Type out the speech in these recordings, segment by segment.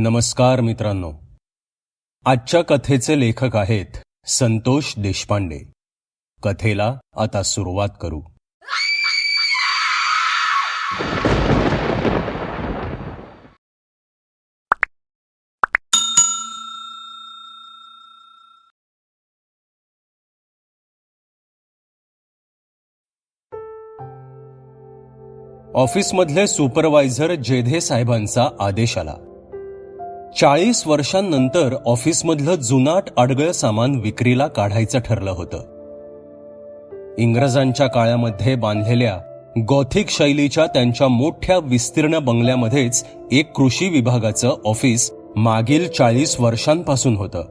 नमस्कार मित्रांनो. आजच्या कथेचे लेखक आहेत संतोष देशपांडे. कथेला आता सुरुवात करू. ऑफिसमधले सुपरवायझर जेधे साहेबांचा आदेश आला. चाळीस वर्षांनंतर ऑफिसमधलं जुनाट अडगळ सामान विक्रीला काढायचं ठरलं होतं. इंग्रजांच्या काळामध्ये बांधलेल्या गॉथिक शैलीच्या त्यांच्या मोठ्या विस्तीर्ण बंगल्यामध्येच एक कृषी विभागाचं ऑफिस मागील चाळीस वर्षांपासून होतं.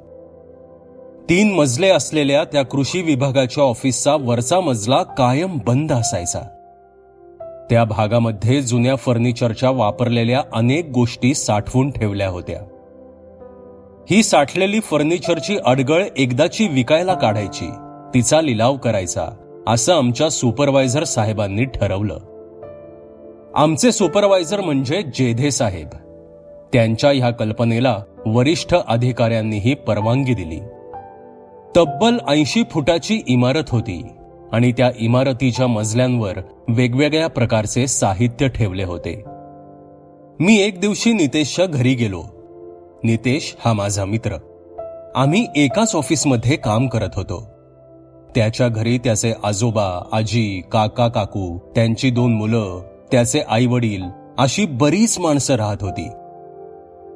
तीन मजले असलेल्या त्या कृषी विभागाच्या ऑफिसचा वरचा मजला कायम बंद असायचा. त्या भागामध्ये जुन्या फर्निचरच्या वापरलेल्या अनेक गोष्टी साठवून ठेवल्या होत्या. ही साठलेली फर्निचरची अडगळ एकदाची विकायला काढायची. तिचा लिलाव करायचा असं आमच्या सुपरवायझर साहेबांनी ठरवलं. आमचे सुपरवायझर म्हणजे जेधे साहेब. त्यांच्या ह्या कल्पनेला वरिष्ठ अधिकाऱ्यांनीही परवानगी दिली. तब्बल ऐंशी फुटाची इमारत होती आणि त्या इमारतीच्या मजल्यांवर वेगवेगळ्या प्रकारचे साहित्य ठेवले होते. मी एक दिवशी नितेशच्या घरी गेलो. नितेश हा माझा मित्र. आम्ही एकाच ऑफिसमध्ये काम करत होतो. त्याच्या घरी त्याचे आजोबा आजी काका काकू त्यांची दोन मुलं त्याचे आई वडील अशी बरीच माणसं राहत होती.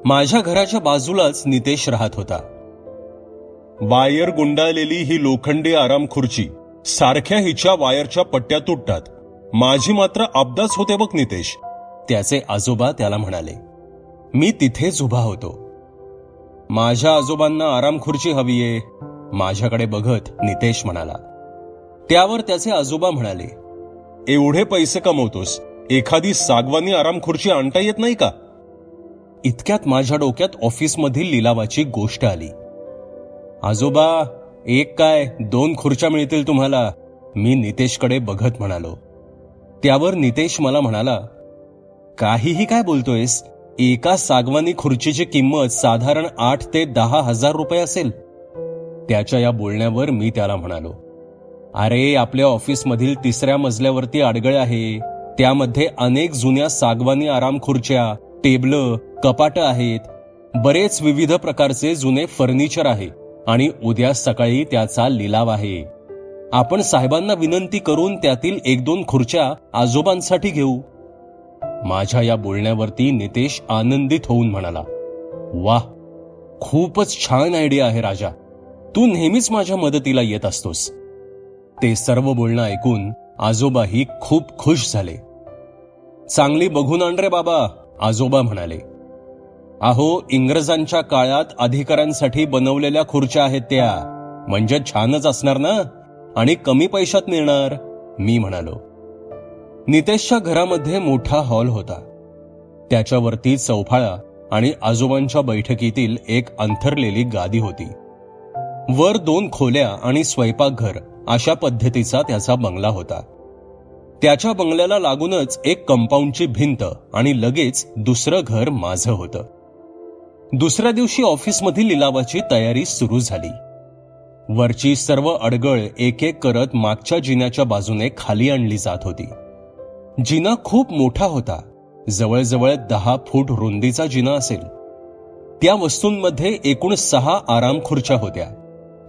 माझ्या घराच्या बाजूलाच नितेश राहत होता. वायर गुंडाळलेली ही लोखंडी आराम खुर्ची सारख्या हिच्या वायरच्या पट्ट्या तुटतात. माझी मात्र अपदाच होते बघ नितेश त्याचे आजोबा त्याला म्हणाले. मी तिथेच उभा होतो. माझ्या आजोबांना आराम खुर्ची हवीये माझ्याकडे बघत नितेश म्हणाला. त्यावर त्याचे आजोबा म्हणाले एवढे पैसे कमवतोस एखादी सागवानी आराम खुर्ची आणता येत नाही का? इतक्यात माझ्या डोक्यात ऑफिसमधील लिलावाची गोष्ट आली. आजोबा एक काय दोन खुर्च्या मिळतील तुम्हाला मी नितेशकडे बघत म्हणालो. त्यावर नितेश मला म्हणाला काहीही काय बोलतोयस? एका सागवानी खुर्चीची किंमत साधारण आठ ते दहा हजार रुपये असेल. त्याच्या या बोलण्यावर मी त्याला म्हणालो अरे आपल्या ऑफिसमधील तिसऱ्या मजल्यावरती आडगळ आहे. त्यामध्ये अनेक जुन्या सागवानी आराम खुर्च्या टेबल कपाट आहेत. बरेच विविध प्रकारचे जुने फर्निचर आहे आणि उद्या सकाळी त्याचा लिलाव आहे. आपण साहेबांना विनंती करून त्यातील एक दोन खुर्च्या आजोबांसाठी घेऊ. माझ्या या बोलण्यावरती नितेश आनंदित होऊन म्हणाला वाह खूपच छान आयडिया आहे राजा. तू नेहमीच माझ्या मदतीला येत असतोस. ते सर्व बोलणं ऐकून आजोबाही खूप खुश झाले. चांगली बघून आण रे बाबा आजोबा म्हणाले. अहो इंग्रजांच्या काळात अधिकाऱ्यांसाठी बनवलेल्या खुर्च्या आहेत त्या. म्हणजे छानच असणार ना? आणि कमी पैशात मिळणार मी म्हणालो. नितेशच्या घरामध्ये मोठा हॉल होता. त्याच्यावरती चौफाळा आणि आजोबांच्या बैठकीतील एक अंथरलेली गादी होती. वर दोन खोल्या आणि स्वयंपाकघर अशा पद्धतीचा त्याचा बंगला होता. त्याच्या बंगल्याला लागूनच एक कंपाऊंडची भिंत आणि लगेच दुसरं घर माझं होतं. दुसऱ्या दिवशी ऑफिसमधील लिलावाची तयारी सुरू झाली. वरची सर्व अडगळ एक एक करत मागच्या जिन्याच्या बाजूने खाली आणली जात होती. जिना खूप मोठा होता. जवळजवळ दहा फूट रुंदीचा जिना असेल. त्या वस्तूंमध्ये एकूण सहा आराम खुर्च्या होत्या.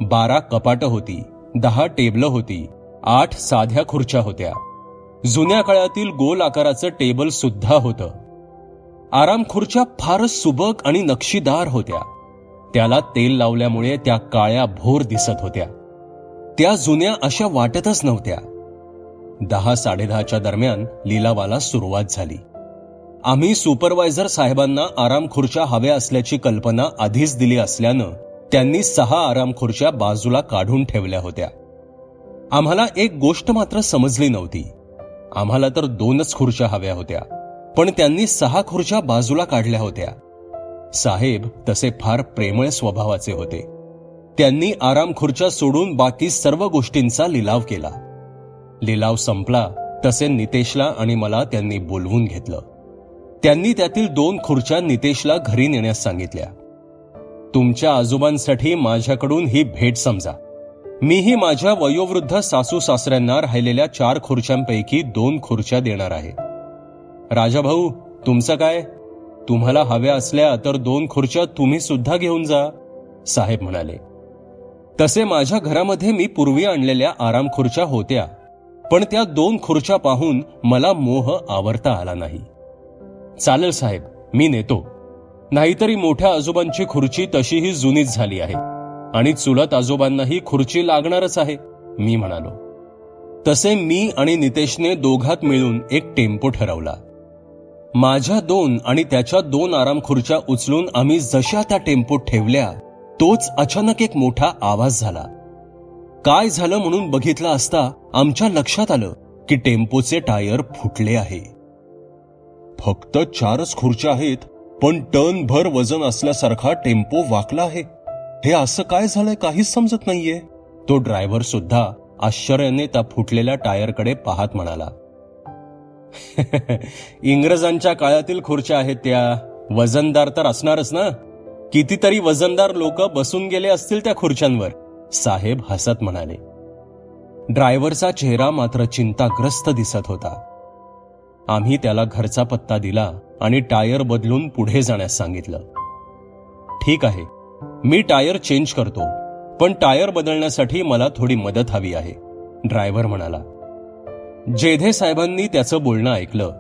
बारा कपाटं होती दहा टेबलं होती आठ साध्या खुर्च्या होत्या. जुन्या काळातील गोल आकाराचं टेबल सुद्धा होतं. आराम खुर्च्या फारच सुबक आणि नक्षीदार होत्या. त्याला तेल लावल्यामुळे त्या काळ्या भोर दिसत होत्या. त्या जुन्या अशा वाटतच नव्हत्या. दहा साडेदहाच्या दरम्यान लिलावाला सुरुवात झाली. आम्ही सुपरवायझर साहेबांना आराम खुर्च्या हव्या असल्याची कल्पना आधीच दिली असल्यानं त्यांनी सहा आराम खुर्च्या बाजूला काढून ठेवल्या होत्या. आम्हाला एक गोष्ट मात्र समजली नव्हती. आम्हाला तर दोनच खुर्च्या हव्या होत्या पण त्यांनी सहा खुर्च्या बाजूला काढल्या होत्या. साहेब तसे फार प्रेमळ स्वभावाचे होते. त्यांनी आराम खुर्च्या सोडून बाकी सर्व गोष्टींचा लिलाव केला. लिलाव संपला तसे नितेशला आणि मला त्यांनी बोलवून घेतलं. त्यांनी त्यातील दोन खुर्च्या नितेशला घरी नेण्यास सांगितल्या. तुमच्या आजोबांसाठी माझ्याकडून ही भेट समजा. मीही माझ्या वयोवृद्ध सासू सासऱ्यांना राहिलेल्या चार खुर्च्यांपैकी दोन खुर्च्या देणार आहे. राजाभाऊ तुमचं काय? तुम्हाला हव्या असल्या तर दोन खुर्च्या तुम्ही सुद्धा घेऊन जा साहेब म्हणाले. तसे माझ्या घरामध्ये मी पूर्वी आणलेल्या आराम खुर्च्या होत्या. पण त्या दोन खुर्च्या पाहून मला मोह आवरता आला नाही. चालेल साहेब मी नेतो. नाहीतरी मोठ्या आजोबांची खुर्ची तशीही जुनीच झाली आहे. आणि चुलत आजोबांनाही खुर्ची लागणारच आहे मी म्हणालो. तसे मी आणि नितेशने दोघात मिळून एक टेम्पो ठरवला. माझ्या दोन आणि त्याच्या दोन आराम खुर्च्या उचलून आम्ही जशा त्या टेम्पोत ठेवल्या तोच अचानक एक मोठा आवाज झाला. काय झालं म्हणून बघितलं असता आमच्या लक्षात आलं की टेम्पोचे टायर फुटले आहे. फक्त चारच खुर्च्या आहेत पण टन भर वजन असल्यासारखा टेम्पो वाकला आहे. हे असं काय झालंय काहीच समजत नाहीये. तो ड्रायव्हर सुद्धा आश्चर्याने त्या फुटलेल्या टायरकडे पाहत म्हणाला. इंग्रजांच्या काळातील खुर्च्या आहेत त्या. वजनदार तर असणारच ना. कितीतरी वजनदार लोक बसून गेले असतील त्या खुर्च्यांवर. साहेब हसत म्हणाले. ड्रायव्हरचा चेहरा मात्र चिंताग्रस्त दिसत होता. आम्ही त्याला घरचा पत्ता दिला आणि टायर बदलून पुढे जाण्यास सांगितलं. ठीक आहे मी टायर चेंज करतो पण टायर बदलण्यासाठी मला थोडी मदत हवी आहे ड्रायव्हर म्हणाला. जेधे साहेबांनी त्याचं बोलणं ऐकलं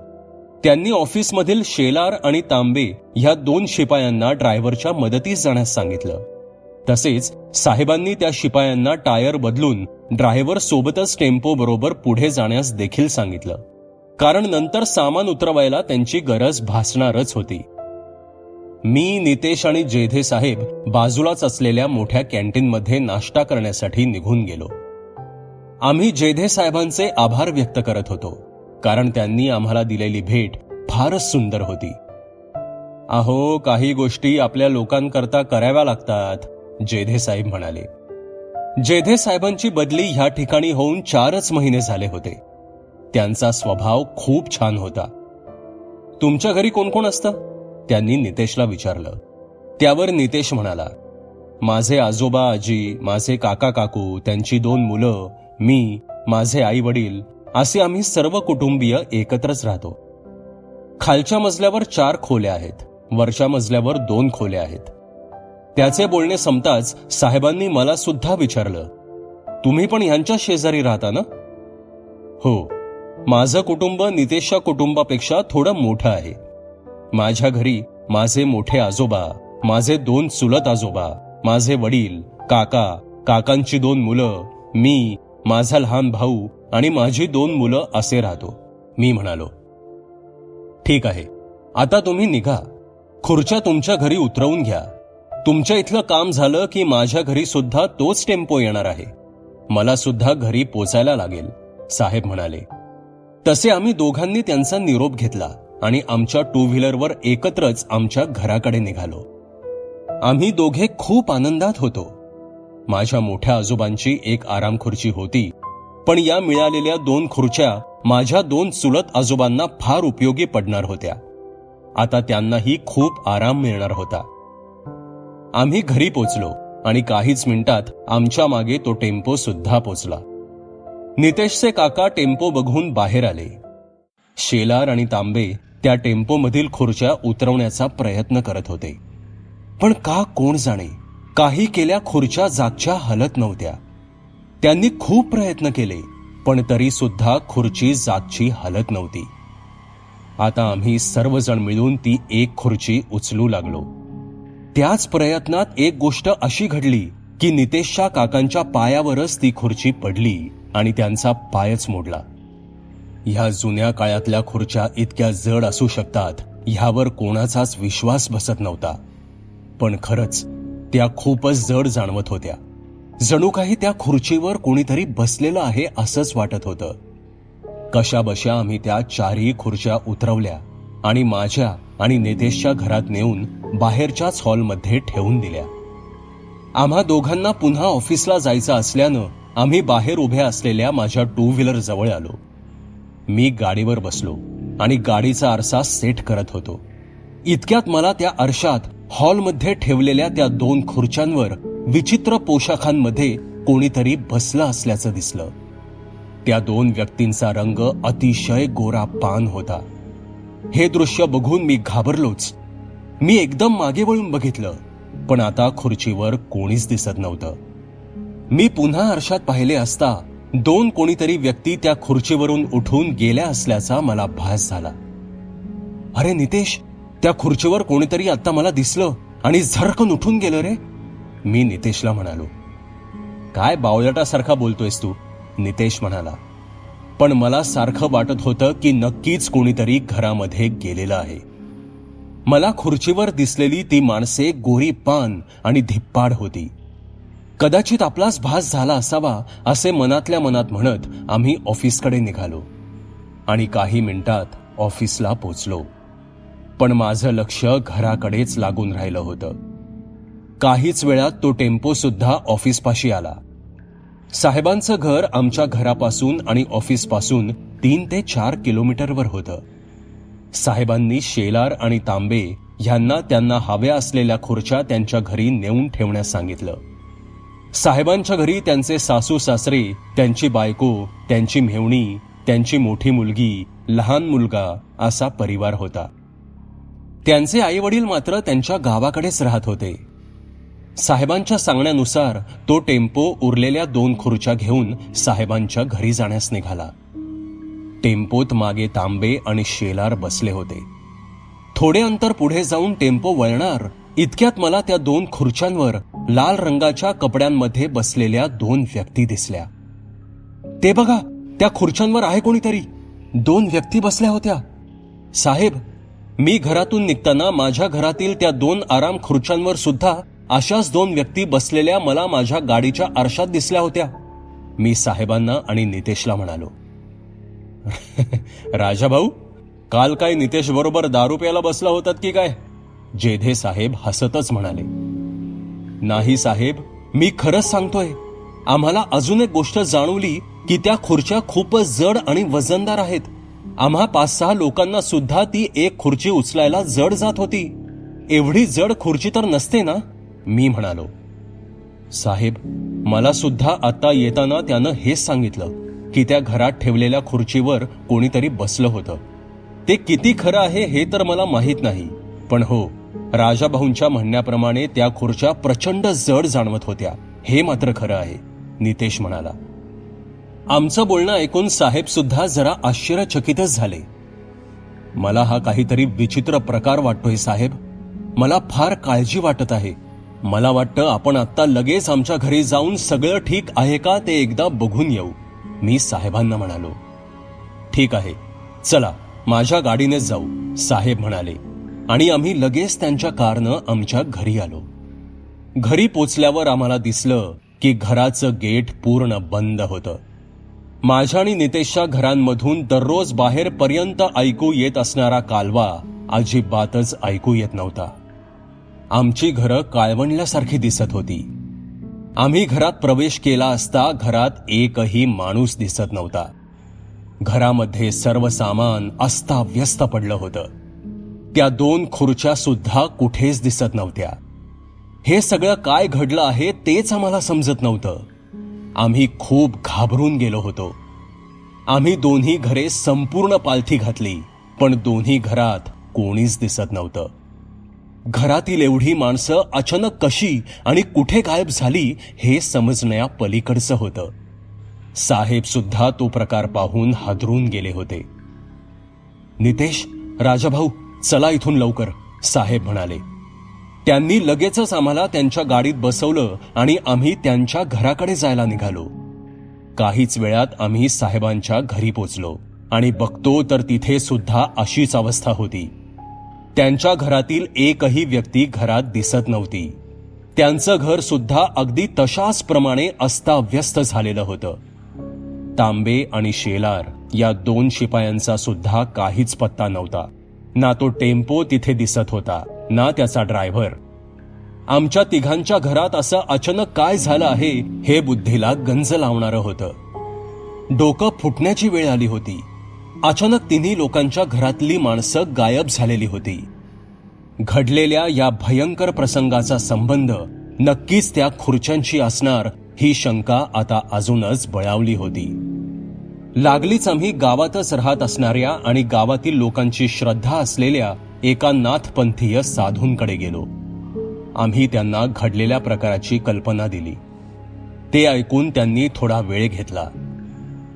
त्यांनी ऑफिसमधील शेलार आणि तांबे ह्या दोन शिपायांना ड्रायव्हरच्या मदतीस जाण्यास सांगितलं. तसेच साहेबांनी त्या शिपायांना टायर बदलून ड्रायव्हर सोबतच टेम्पो बरोबर पुढे जाण्यास देखील सांगितलं. कारण नंतर सामान उतरवायला त्यांची गरज भासणारच होती. मी नितेश आणि जेधे साहेब बाजूलाच असलेल्या मोठ्या कॅन्टीनमध्ये नाश्ता करण्यासाठी निघून गेलो. आम्ही जेधे साहेबांचे आभार व्यक्त करत होतो कारण त्यांनी आम्हाला दिलेली भेट फारच सुंदर होती. अहो काही गोष्टी आपल्या लोकांकरता कराव्या लागतात. जेधे साहेब म्हणाले जेधे साहेबांची बदली ह्या ठिकाणी होऊन चारच महिने झाले होते. त्यांचा स्वभाव खूप छान होता. तुमच्या घरी कोण कोण असतं? त्यांनी नितेशला विचारलं. त्यावर नितेश म्हणाला माझे आजोबा आजी माझे काका काकू त्यांची दोन मुलं मी माझे आई वडील असे आम्ही सर्व कुटुंबीय एकत्रच राहतो. खालच्या मजल्यावर चार खोल्या आहेत वरच्या मजल्यावर दोन खोल्या आहेत. त्याचे बोलणे संपताच साहेबांनी मला सुद्धा विचारलं. तुम्ही पण ह्यांच्या शेजारी राहता ना? हो. माझं कुटुंब नितेशच्या कुटुंबापेक्षा थोडं मोठं आहे. माझ्या घरी माझे मोठे आजोबा माझे दोन चुलत आजोबा माझे वडील काका काकांची दोन मुलं मी माझा लहान भाऊ आणि माझी दोन मुलं असे राहतो. मी म्हणालो ठीक आहे. आता तुम्ही निघा. खुर्च्या तुमच्या घरी उतरवून घ्या. तुमच्या इथलं काम झालं की माझ्या घरी सुद्धा तोच टेम्पो येणार आहे. मला सुद्धा घरी पोचायला लागेल साहेब म्हणाले. तसे आम्ही दोघांनी त्यांचा निरोप घेतला आणि आमच्या टू व्हीलरवर एकत्रच आमच्या घराकडे निघालो. आम्ही दोघे खूप आनंदात होतो. माझ्या मोठ्या आजोबांची एक आराम खुर्ची होती पण या मिळालेल्या दोन खुर्च्या माझ्या दोन चुलत आजोबांना फार उपयोगी पडणार होत्या. आता त्यांनाही खूप आराम मिळणार होता. आम्ही घरी पोचलो आणि काहीच मिनिटात आमच्या मागे तो टेम्पो सुद्धा पोचला. नितेशचे काका टेम्पो बघून बाहेर आले. शेलार आणि तांबे त्या टेम्पोमधील खुर्च्या उतरवण्याचा प्रयत्न करत होते. पण का कोण जाणे काही केल्या खुर्च्या जागच्या हलत नव्हत्या. त्यांनी खूप प्रयत्न केले पण तरी सुद्धा खुर्ची जागची हलत नव्हती. आता आम्ही सर्वजण मिळून ती एक खुर्ची उचलू लागलो. त्याच प्रयत्नात एक गोष्ट अशी घडली की नितेशच्या काकांच्या पायावरच ती खुर्ची पडली आणि त्यांचा पायच मोडला. ह्या जुन्या काळातल्या खुर्च्या इतक्या जड असू शकतात ह्यावर कोणाचाच विश्वास बसत नव्हता. पण खरंच त्या खूपच जड जाणवत होत्या. जणू काही त्या खुर्चीवर कोणीतरी बसलेलं आहे असंच वाटत होतं. कशाबशा आम्ही त्या चारही खुर्च्या उतरवल्या आणि माझ्या आणि नितेशच्या घरात नेऊन बाहेरच्याच हॉलमध्ये ठेवून दिल्या. आम्हा दोघांना पुन्हा ऑफिसला जायचं असल्यानं आम्ही बाहेर उभ्या असलेल्या माझ्या टू व्हीलर जवळ आलो. मी गाडीवर बसलो आणि गाडीचा आरसा सेट करत होतो. इतक्यात मला त्या आरशात हॉलमध्ये ठेवलेल्या त्या दोन खुर्च्यांवर विचित्र पोशाखांमध्ये कोणीतरी बसलं असल्याचं दिसलं. त्या दोन व्यक्तींचा रंग अतिशय गोरा पान होता. हे दृश्य बघून मी घाबरलोच. मी एकदम मागे वळून बघितलं पण आता खुर्चीवर कोणीच दिसत नव्हतं. मी पुन्हा आरशात पाहिले असता दोन कोणीतरी व्यक्ती त्या खुर्चीवरून उठून गेल्या असल्याचा मला भास झाला. अरे नितेश त्या खुर्चीवर कोणीतरी आता मला दिसलं आणि झरकन उठून गेलं रे? मी नितेशला म्हणालो. काय बावळटासारखा बोलतोयस तू नितेश म्हणाला. पण मला सारखं वाटत होतं की नक्कीच कोणीतरी घरामध्ये गेलेलं आहे. मला खुर्चीवर दिसलेली ती माणसे गोरी पान आणि धिप्पाड होती. कदाचित आपलाच भास झाला असावा असे मनातल्या मनात म्हणत आम्ही ऑफिसकडे निघालो आणि काही मिनिटात ऑफिसला पोचलो. पण माझं लक्ष घराकडेच लागून राहिलं होतं. काहीच वेळात तो टेम्पो सुद्धा ऑफिसपाशी आला. साहेबांचं घर आमच्या घरापासून आणि ऑफिसपासून तीन ते चार किलोमीटरवर होतं. साहेबांनी शेलार आणि तांबे ह्यांना त्यांना हव्या असलेल्या खुर्च्या त्यांच्या घरी नेऊन ठेवण्यास सांगितलं. साहेबांच्या घरी त्यांचे सासू सासरे त्यांची बायको त्यांची मेवणी त्यांची मोठी मुलगी लहान मुलगा असा परिवार होता. त्यांचे आई वडील मात्र त्यांच्या गावाकडेच राहत होते. साहेबांच्या सांगण्यानुसार तो टेम्पो उरलेल्या दोन खुर्च्या घेऊन साहेबांच्या घरी जाण्यास निघाला. टेम्पोत मागे तांबे आणि शेलार बसले होते. थोडे अंतर पुढे जाऊन टेम्पो वळणार इतक्यात मला त्या दोन खुर्च्यांवर लाल रंगाच्या कपड्यांमध्ये बसलेल्या दोन व्यक्ती दिसल्या. ते बघा त्या खुर्च्यांवर आहे कोणीतरी. दोन व्यक्ती बसल्या होत्या. साहेब मी घरातून निघताना माझ्या घरातील त्या दोन आराम खुर्च्यांवर सुद्धा अशाच दोन व्यक्ती बसलेल्या मला माझ्या गाडीच्या आरशात दिसल्या होत्या मी साहेबांना आणि नितेशला म्हणालो. राजा भाऊ काल काय नितेश बरोबर दारू प्यायला बसला होतात की काय? जेधे साहेब हसतच म्हणाले. नाही साहेब मी खरंच सांगतोय. आम्हाला अजून एक गोष्ट जाणवली की त्या खुर्च्या खूपच जड आणि वजनदार आहेत. आम्हा पाच सहा लोकांना सुद्धा ती एक खुर्ची उचलायला जड जात होती. एवढी जड खुर्ची तर नसते ना? मी म्हणालो. साहेब मला सुद्धा आता येताना त्यानं हेच सांगितलं. की त्या घरात ठेवलेल्या खुर्चीवर कोणीतरी बसलं होतं. ते किती खरं आहे हे तर मला माहीत नाही पण हो राजाभाऊंच्या म्हणण्याप्रमाणे त्या खुर्च्या प्रचंड जड जाणवत होत्या. हे मात्र खरं आहे नितेश म्हणाला. आमचं बोलणं ऐकून साहेब सुद्धा जरा आश्चर्यचकितच झाले. मला हा काहीतरी विचित्र प्रकार वाटतोय साहेब. मला फार काळजी वाटत आहे. मला वाटतं आपण आत्ता लगेच आमच्या घरी जाऊन सगळं ठीक आहे का ते एकदा बघून येऊ. मी साहेबांना म्हणालो ठीक आहे चला माझ्या गाडीनेच जाऊ साहेब म्हणाले. आणि आम्ही लगेच त्यांच्या कारनं आमच्या घरी आलो. घरी पोचल्यावर आम्हाला दिसलं की घराचं गेट पूर्ण बंद होतं. माझ्या आणि नितेशच्या घरांमधून दररोज बाहेरपर्यंत ऐकू येत असणारा कालवा अजिबातच ऐकू येत नव्हता. आमची घरं काळवणल्यासारखी दिसत होती. आम्ही घरात प्रवेश केला असता घरात एकही माणूस दिसत नव्हता. घरामध्ये सर्व सामान अस्ताव्यस्त पडलं होतं. त्या दोन खुर्च्या सुद्धा कुठेच दिसत नव्हत्या. हे सगळं काय घडलं आहे तेच आम्हाला समजत नव्हतं. आम्ही खूप घाबरून गेलो होतो. आम्ही दोन्ही घरे संपूर्ण पालथी घातली पण दोन्ही घरात कोणीच दिसत नव्हतं. घरातील एवढी माणसं अचानक कशी आणि कुठे गायब झाली हे समजण्या पलीकडचं होतं. साहेब सुद्धा तो प्रकार पाहून हादरून गेले होते. नितेश राजाभाऊ चला इथून लवकर साहेब म्हणाले. त्यांनी लगेचच आम्हाला त्यांच्या गाडीत बसवलं आणि आम्ही त्यांच्या घराकडे जायला निघालो. काहीच वेळात आम्ही साहेबांच्या घरी पोचलो आणि बघतो तर तिथे सुद्धा अशीच अवस्था होती. त्यांच्या घरातील एकही व्यक्ती घरात दिसत नव्हती. त्यांचं घर सुद्धा अगदी तशाच प्रमाणे अस्ताव्यस्त झालेलं होतं. तांबे आणि शेलार या दोन शिपायांचा सुद्धा काहीच पत्ता नव्हता. ना तो टेम्पो तिथे दिसत होता ना त्याचा ड्रायव्हर. आमच्या तिघांच्या घरात असं अचानक काय झालं आहे हे बुद्धीला गंज लावणारं होतं. डोकं फुटण्याची वेळ आली होती. अचानक तिन्ही लोकांच्या घरातली माणसं गायब झालेली होती. घडलेल्या या भयंकर प्रसंगाचा संबंध नक्कीच त्या खुर्च्यांशी असणार ही शंका आता अजूनच बळावली होती. लागलीच आम्ही गावातच राहत असणाऱ्या आणि गावातील लोकांची श्रद्धा असलेल्या एका नाथपंथीय साधूंकडे गेलो. आम्ही त्यांना घडलेल्या प्रकाराची कल्पना दिली. ते ऐकून त्यांनी थोडा वेळ घेतला.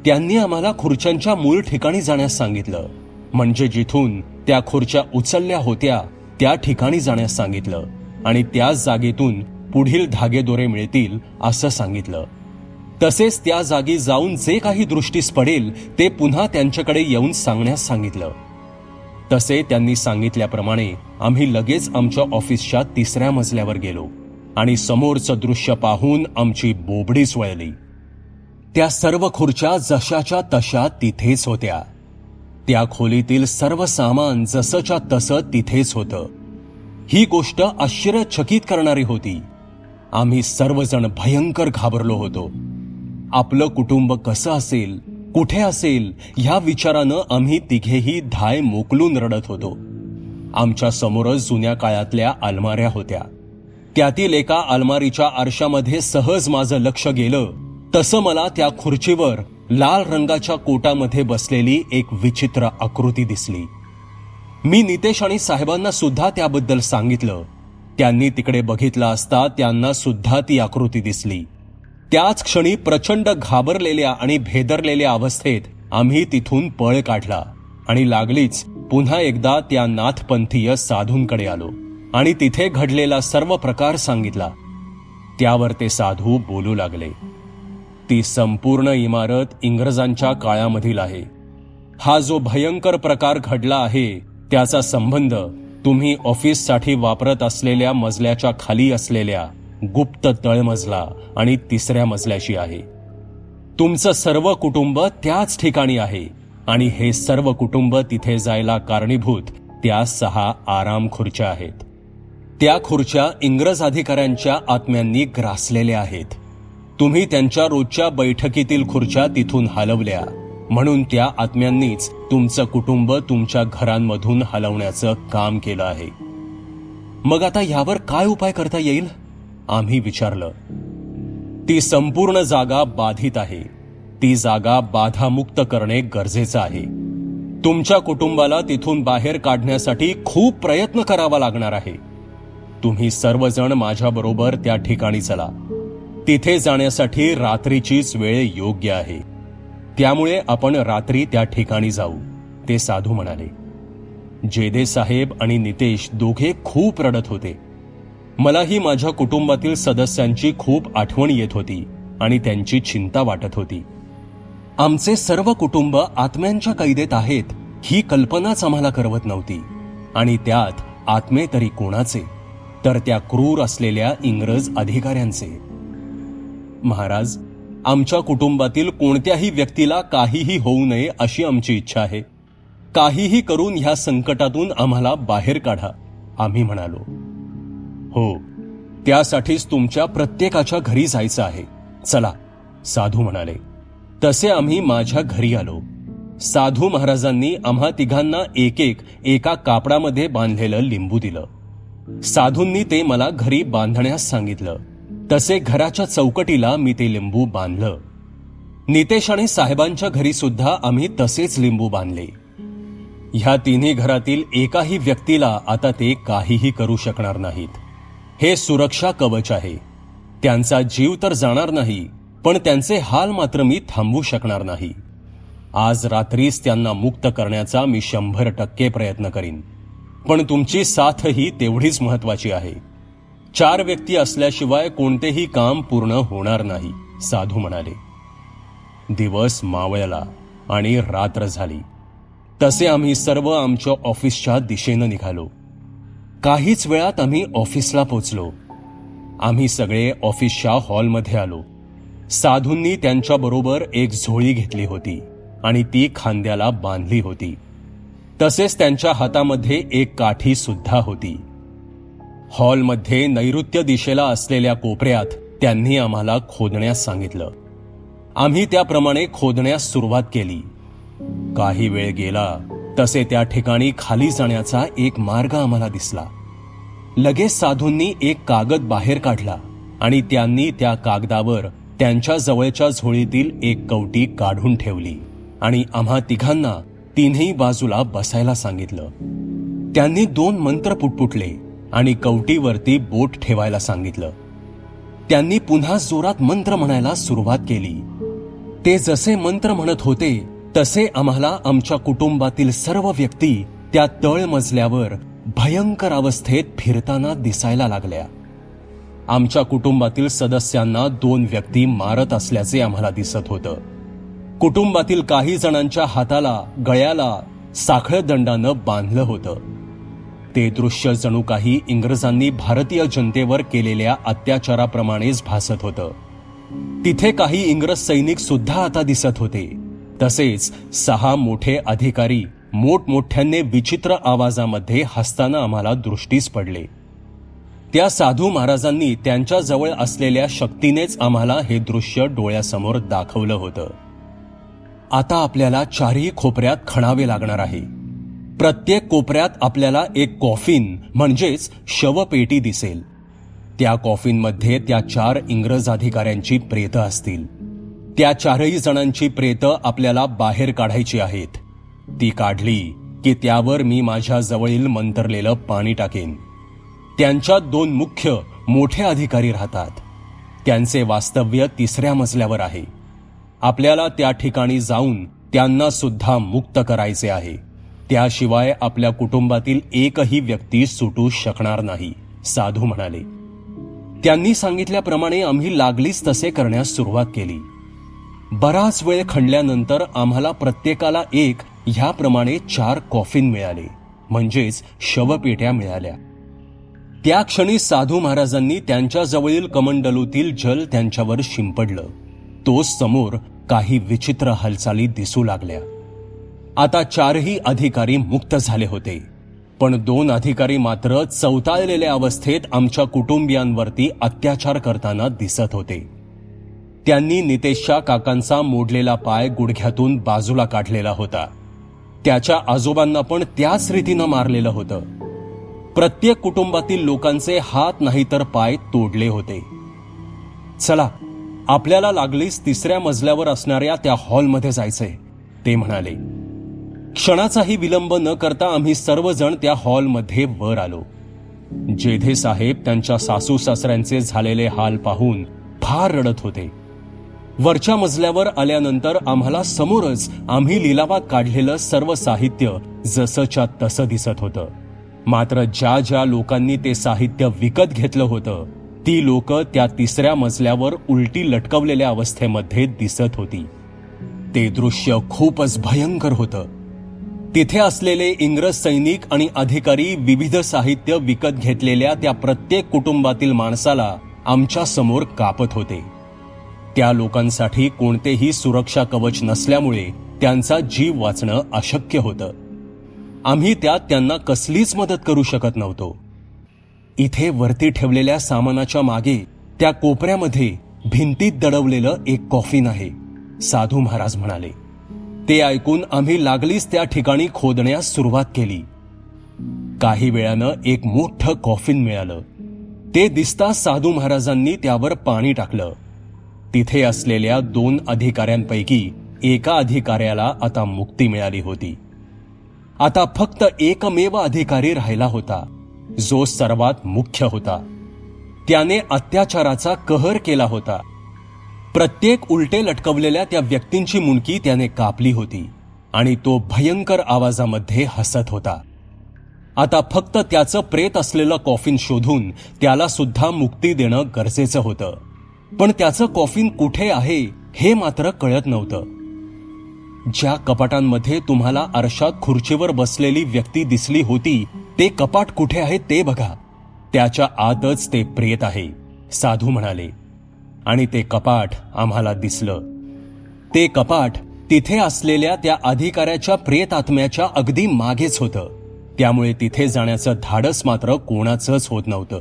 त्यांनी आम्हाला खुर्च्यांच्या मूळ ठिकाणी जाण्यास सांगितलं. म्हणजे जिथून त्या खुर्च्या उचलल्या होत्या त्या ठिकाणी जाण्यास सांगितलं. आणि त्याच जागेतून पुढील धागेदोरे मिळतील असं सांगितलं. तसेच त्या जागी जाऊन जे काही दृष्टीस पडेल ते पुन्हा त्यांच्याकडे येऊन सांगण्यास सांगितलं. तसे त्यांनी सांगितल्याप्रमाणे आम्ही लगेच आमच्या ऑफिसच्या तिसऱ्या मजल्यावर गेलो. आणि समोरचं दृश्य पाहून आमची बोबडीच वळली. त्या सर्व खुर्च्या जशाच्या तशा तिथेच होत्या. त्या खोलीतील सर्व सामान जसंच्या तसं तिथेच होतं. ही गोष्ट आश्चर्यचकित करणारी होती. आम्ही सर्वजण भयंकर घाबरलो होतो. आपलं कुटुंब कसं असेल कुठे असेल ह्या विचारानं आम्ही तिघेही धाय मोकलून रडत होतो. आमच्या समोरच जुन्या काळातल्या अलमाऱ्या होत्या. त्यातील एका अलमारीच्या आरशामध्ये सहज माझं लक्ष गेलं. तसं मला त्या खुर्चीवर लाल रंगाच्या कोटामध्ये बसलेली एक विचित्र आकृती दिसली. मी नितेश आणि साहेबांना सुद्धा त्याबद्दल सांगितलं. त्यांनी तिकडे बघितलं असता त्यांना सुद्धा ती आकृती दिसली. त्याच क्षणी प्रचंड घाबरलेल्या आणि भेदरलेल्या अवस्थेत आम्ही तिथून पळ काढला आणि लागलीच पुन्हा एकदा त्या नाथपंथीय साधूंकडे आलो आणि तिथे घडलेला सर्व प्रकार सांगितला. त्यावर ते साधू बोलू लागले. ती संपूर्ण इमारत इंग्रजांच्या काळामधील आहे. हा जो भयंकर प्रकार घडला आहे त्याचा संबंध तुम्ही ऑफिससाठी वापरत असलेल्या मजल्याच्या खाली असलेल्या गुप्त तळमजला आणि तिसऱ्या मजल्याशी आहे. तुमचं सर्व कुटुंब त्याच ठिकाणी आहे आणि हे सर्व कुटुंब तिथे जायला कारणीभूत त्या सहा आराम खुर्च्या आहेत. त्या खुर्च्या इंग्रज अधिकाऱ्यांच्या आत्म्यांनी ग्रासलेल्या आहेत. तुम्ही त्यांच्या रोजच्या बैठकीतील खुर्च्या तिथून हलवल्या. म्हणून त्या आत्म्यांनीच तुमचं कुटुंब तुमच्या घरांमधून हलवण्याचं काम केलं आहे. मग आता यावर काय उपाय करता येईल? आम्ही विचारलं. ती संपूर्ण जागा बाधित आहे. ती जागा बाधामुक्त करणे गरजेचं आहे. तुमच्या कुटुंबाला तिथून बाहेर काढण्यासाठी खूप प्रयत्न करावा लागणार आहे. तुम्ही सर्वजण माझ्याबरोबर त्या ठिकाणी चला. तिथे जाण्यासाठी रात्रीचीच वेळ योग्य आहे. त्यामुळे आपण रात्री त्या ठिकाणी जाऊ ते साधू म्हणाले. जेदे साहेब आणि नितेश दोघे खूप रडत होते. मलाही माझ्या कुटुंबातील सदस्यांची खूप आठवण येत होती आणि त्यांची चिंता वाटत होती. आमचे सर्व कुटुंब आत्म्यांच्या कैदेत आहेत ही कल्पनाच आम्हाला करवत नव्हती. आणि त्यात आत्मे तरी कोणाचे? तर त्या क्रूर असलेल्या इंग्रज अधिकाऱ्यांचे. महाराज आमच्या कुटुंबातील कोणत्याही व्यक्तीला काहीही होऊ नये अशी आमची इच्छा आहे. काहीही करून ह्या संकटातून आम्हाला बाहेर काढा आम्ही म्हणालो. हो त्यासाठीच तुमच्या प्रत्येकाच्या घरी जायचं आहे. चला साधू म्हणाले. तसे आम्ही माझ्या घरी आलो. साधू महाराजांनी आम्हा तिघांना एक एक एका कापडामध्ये बांधलेलं लिंबू दिलं. साधूंनी ते मला घरी बांधण्यास सांगितलं. तसे घराच्या चौकटीला मी ते लिंबू बांधलं. नितेश आणि साहेबांच्या घरी सुद्धा आम्ही तसेच लिंबू बांधले. ह्या तिन्ही घरातील एकाही व्यक्तीला आता ते काहीही करू शकणार नाहीत. हे सुरक्षा कवच आहे. त्यांचा जीव तर जाणार नाही पण त्यांचे हाल मात्र मी थांबवू शकणार नाही. आज रात्रीच त्यांना मुक्त करण्याचा मी शंभर टक्के प्रयत्न करीन. पण तुमची साथही तेवढीच महत्वाची आहे. चार व्यक्ती असल्याशिवाय कोणतेही काम पूर्ण होणार नाही साधू म्हणाले. दिवस मावळला आणि रात्र झाली. तसे आम्ही सर्व आमच्या ऑफिसच्या दिशेनं निघालो. काहीच वेळात आम्ही ऑफिसला पोचलो. आम्ही सगळे ऑफिसच्या हॉलमध्ये आलो. साधूंनी त्यांच्याबरोबर एक झोळी घेतली होती आणि ती खांद्याला बांधली होती. तसेच त्यांच्या हातामध्ये एक काठी सुद्धा होती. हॉलमध्ये नैऋत्य दिशेला असलेल्या कोपऱ्यात त्यांनी आम्हाला खोदण्यास सांगितलं. आम्ही त्याप्रमाणे खोदण्यास सुरुवात केली. काही वेळ गेला तसे त्या ठिकाणी खाली जाण्याचा एक मार्ग आम्हाला दिसला. लगेच साधूंनी एक कागद बाहेर काढला आणि त्यांनी त्या कागदावर त्यांच्या जवळच्या झोळीतील एक कवटी काढून ठेवली आणि आम्हा तिघांना तिन्ही बाजूला बसायला सांगितलं. त्यांनी दोन मंत्र पुटपुटले. आणि कवटीवरती बोट ठेवायला सांगितलं. त्यांनी पुन्हा जोरात मंत्र म्हणायला सुरुवात केली. ते जसे मंत्र म्हणत होते तसे आम्हाला आमच्या कुटुंबातील सर्व व्यक्ती त्या तळ मजल्यावर भयंकर अवस्थेत फिरताना दिसायला लागल्या. आमच्या कुटुंबातील सदस्यांना दोन व्यक्ती मारत असल्याचे आम्हाला दिसत होतं. कुटुंबातील काही जणांच्या हाताला गळ्याला साखळदंडानं बांधलं होतं. ते दृश्य जणू काही इंग्रजांनी भारतीय जनतेवर केलेल्या अत्याचाराप्रमाणेच भासत होतं. तिथे काही इंग्रज सैनिक सुद्धा आता दिसत होते. तसेच सहा मोठे अधिकारी मोठमोठ्याने विचित्र आवाजामध्ये हसताना आम्हाला दृष्टीस पडले. त्या साधू महाराजांनी त्यांच्याजवळ असलेल्या शक्तीनेच आम्हाला हे दृश्य डोळ्यासमोर दाखवलं होतं. आता आपल्याला चारही खोपऱ्यात खणावे लागणार आहे. प्रत्येक कोपऱ्यात आपल्याला एक कॉफिन म्हणजेच शवपेटी दिसेल. त्या कॉफिनमध्ये त्या चार इंग्रज अधिकाऱ्यांची प्रेतं असतील. त्या चारही जणांची प्रेतं आपल्याला बाहेर काढायची आहेत. ती काढली की त्यावर मी माझ्या जवळील मंतरलेलं पाणी टाकेन. त्यांच्यात दोन मुख्य मोठे अधिकारी राहतात. त्यांचे वास्तव्य तिसऱ्या मजल्यावर आहे. आपल्याला त्या ठिकाणी जाऊन त्यांना सुद्धा मुक्त करायचे आहे. त्याशिवाय आपल्या कुटुंबातील एकही व्यक्ती सुटू शकणार नाही साधू म्हणाले. त्यांनी सांगितल्याप्रमाणे आम्ही लागलीच तसे करण्यास सुरुवात केली. बराच वेळ खणल्यानंतर आम्हाला प्रत्येकाला एक ह्याप्रमाणे चार कॉफिन मिळाले म्हणजेच शवपेट्या मिळाल्या. त्या क्षणी साधू महाराजांनी त्यांच्याजवळील कमंडलूतील जल त्यांच्यावर शिंपडलं. तो समोर काही विचित्र हालचाली दिसू लागल्या. आता चारही अधिकारी मुक्त झाले होते. पण दोन अधिकारी मात्र चौताळलेल्या अवस्थेत आमच्या कुटुंबियांवरती अत्याचार करताना दिसत होते. त्यांनी नितेशच्या काकांचा मोडलेला पाय गुडघ्यातून बाजूला काढलेला होता. त्याच्या आजोबांना पण त्याच रीतीनं मारलेलं होतं. प्रत्येक कुटुंबातील लोकांचे हात नाही तर पाय तोडले होते. चला आपल्याला लागलीच तिसऱ्या मजल्यावर असणाऱ्या त्या हॉलमध्ये जायचंय ते म्हणाले. क्षणाचाही विलंब न करता आम्ही सर्वजण त्या हॉलमध्ये वर आलो. जेधे साहेब त्यांच्या सासू सासऱ्यांचे झालेले हाल पाहून फार रडत होते. वरच्या मजल्यावर आल्यानंतर आम्हाला समोरच आम्ही लिलावात काढलेलं सर्व साहित्य जसंच्या तसं दिसत होतं. मात्र ज्या ज्या लोकांनी ते साहित्य विकत घेतलं होतं ती लोक त्या तिसऱ्या मजल्यावर उलटी लटकवलेल्या अवस्थेमध्ये दिसत होती. ते दृश्य खूपच भयंकर होतं. तिथे असलेले इंग्रज सैनिक आणि अधिकारी विविध साहित्य विकत घेतलेल्या त्या प्रत्येक कुटुंबातील माणसाला आमच्यासमोर कापत होते. त्या लोकांसाठी कोणतेही सुरक्षा कवच नसल्यामुळे त्यांचा जीव वाचणं अशक्य होतं. आम्ही त्यात त्यांना कसलीच मदत करू शकत नव्हतो. इथे वरती ठेवलेल्या सामानाच्या मागे त्या कोपऱ्यामध्ये भिंतीत दडवलेलं एक कॉफिन आहे साधू महाराज म्हणाले. ते ऐकून आम्ही लागलीच त्या ठिकाणी खोदण्यास सुरुवात केली. काही वेळानं एक मोठं कॉफिन मिळालं. ते दिसता साधू महाराजांनी त्यावर पाणी टाकलं. तिथे असलेल्या दोन अधिकाऱ्यांपैकी एका अधिकाऱ्याला आता मुक्ती मिळाली होती. आता फक्त एकमेव अधिकारी राहिला होता जो सर्वात मुख्य होता. त्याने अत्याचाराचा कहर केला होता. प्रत्येक उलटे लटकवलेल्या त्या व्यक्तींची मुंडकी त्याने कापली होती आणि तो भयंकर आवाजामध्ये हसत होता. आता फक्त त्याचं प्रेत असलेलं कॉफिन शोधून त्याला सुद्धा मुक्ती देणं गरजेचं होतं. पण त्याचं कॉफिन कुठे आहे हे मात्र कळत नव्हतं. ज्या कपाटांमध्ये तुम्हाला आरशात खुर्चीवर बसलेली व्यक्ती दिसली होती ते कपाट कुठे आहे ते बघा. त्याच्या आतच ते प्रेत आहे साधू म्हणाले. आणि ते कपाट आम्हाला दिसलं. ते कपाट तिथे असलेल्या त्या अधिकाऱ्याच्या प्रेत आत्म्याच्या अगदी मागेच होतं. त्यामुळे तिथे जाण्याचं धाडस मात्र कोणाचंच होत नव्हतं.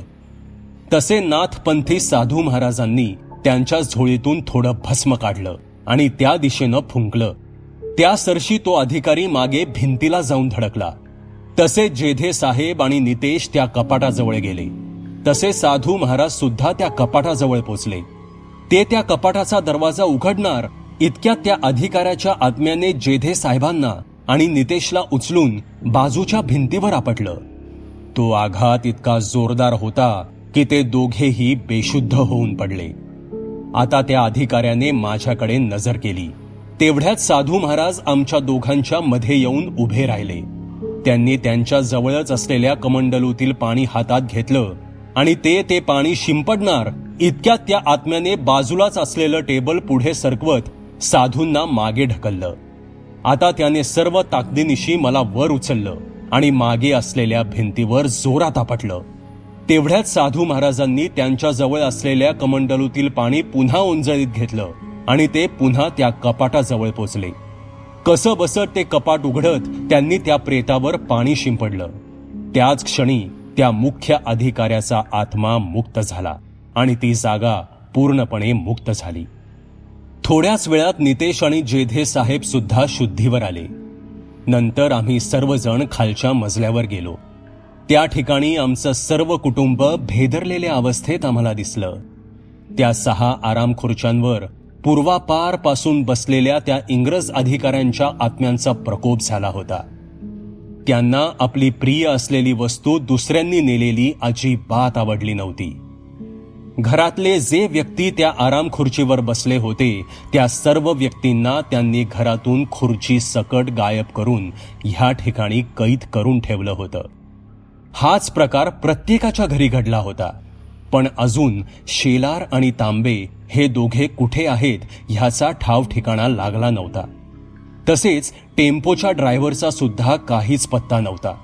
तसे नाथपंथी साधू महाराजांनी त्यांच्या झोळीतून थोडं भस्म काढलं आणि त्या दिशेनं फुंकलं. त्या सरशी तो अधिकारी मागे भिंतीला जाऊन धडकला. तसे जेधे साहेब आणि नितेश त्या कपाटाजवळ गेले. तसे साधू महाराज सुद्धा त्या कपाटाजवळ पोचले. ते त्या कपाटाचा दरवाजा उघडणार इतक्यात त्या अधिकाऱ्याच्या आत्म्याने जेधे साहेबांना आणि नितेशला उचलून बाजूच्या भिंतीवर आपटलं. तो आघात इतका जोरदार होता की ते दोघेही बेशुद्ध होऊन पडले. आता त्या अधिकाऱ्याने माझ्याकडे नजर केली. तेवढ्यात साधू महाराज आमच्या दोघांच्या मध्ये येऊन उभे राहिले. त्यांनी त्यांच्या जवळच असलेल्या कमंडलूतील पाणी हातात घेतलं आणि ते ते पाणी शिंपडणार इतक्यात त्या आत्म्याने बाजूलाच असलेलं टेबल पुढे सरकवत साधूंना मागे ढकललं. आता त्याने सर्व ताकदीनिशी मला वर उचललं आणि मागे असलेल्या भिंतीवर जोरात आपटलं. तेवढ्याच साधू महाराजांनी त्यांच्याजवळ असलेल्या कमंडलूतील पाणी पुन्हा उंजळीत घेतलं आणि ते पुन्हा त्या कपाटाजवळ पोचले. कसं बसत ते कपाट उघडत त्यांनी त्या प्रेतावर पाणी शिंपडलं. त्याच क्षणी त्या मुख्य अधिकाऱ्याचा आत्मा मुक्त झाला. आणि ती जागा पूर्णपणे मुक्त झाली. थोड्याच वेळात नितेश आणि जेधे साहेब सुद्धा शुद्धीवर आले. नंतर आम्ही सर्वजण खालच्या मजल्यावर गेलो. त्या ठिकाणी आमचं सर्व कुटुंब भेदरलेल्या अवस्थेत आम्हाला दिसलं. त्या सहा आराम खुर्च्यांवर पूर्वापारपासून बसलेल्या त्या इंग्रज अधिकाऱ्यांच्या आत्म्यांचा प्रकोप झाला होता. त्यांना आपली प्रिय असलेली वस्तू दुसऱ्यांनी नेलेली अजिबात आवडली नव्हती. घरातले जे व्यक्ती त्या आराम खुर्चीवर बसले होते त्या सर्व व्यक्तींना त्यांनी घरातून खुर्ची सकट गायब करून ह्या ठिकाणी कैद करून ठेवलं होतं. हाच प्रकार प्रत्येकाच्या घरी घडला होता. पण अजून शेलार आणि तांबे हे दोघे कुठे आहेत ह्याचा ठाव ठिकाणा लागला नव्हता. तसेच टेम्पोच्या ड्रायव्हरचा सुद्धा काहीच पत्ता नव्हता.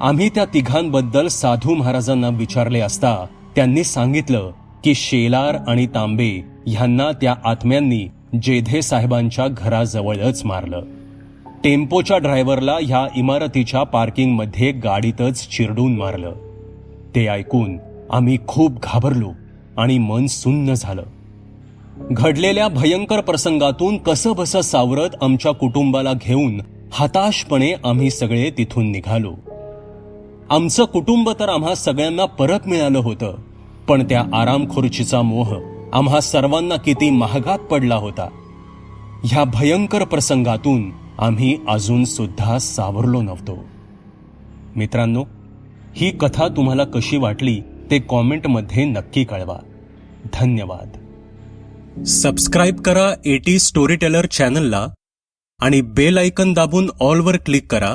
आम्ही त्या तिघांबद्दल साधू महाराजांना विचारले असता त्यांनी सांगितलं की शेलार आणि तांबे ह्यांना त्या आत्म्यांनी जेधे साहेबांच्या घराजवळच मारलं. टेम्पोच्या ड्रायव्हरला ह्या इमारतीच्या पार्किंगमध्ये गाडीतच चिरडून मारलं. ते ऐकून आम्ही खूप घाबरलो आणि मन सुन्न झालं. घडलेल्या भयंकर प्रसंगातून कसं बसं सावरत आमच्या कुटुंबाला घेऊन हताशपणे आम्ही सगळे तिथून निघालो. आमचं कुटुंब तर आम्हा सगळ्यांना परत मिळालं होतं. पण त्या आराम खुर्चीचा मोह आम्हा सर्वांना किती महागात पडला होता. ह्या भयंकर प्रसंगातून आम्ही अजून सुद्धा सावरलो नव्हतो. मित्रांनो ही कथा तुम्हाला कशी वाटली ते कॉमेंटमध्ये नक्की कळवा. धन्यवाद. सबस्क्राईब करा एटी स्टोरी टेलर चॅनलला आणि बेल आयकन दाबून ऑलवर क्लिक करा.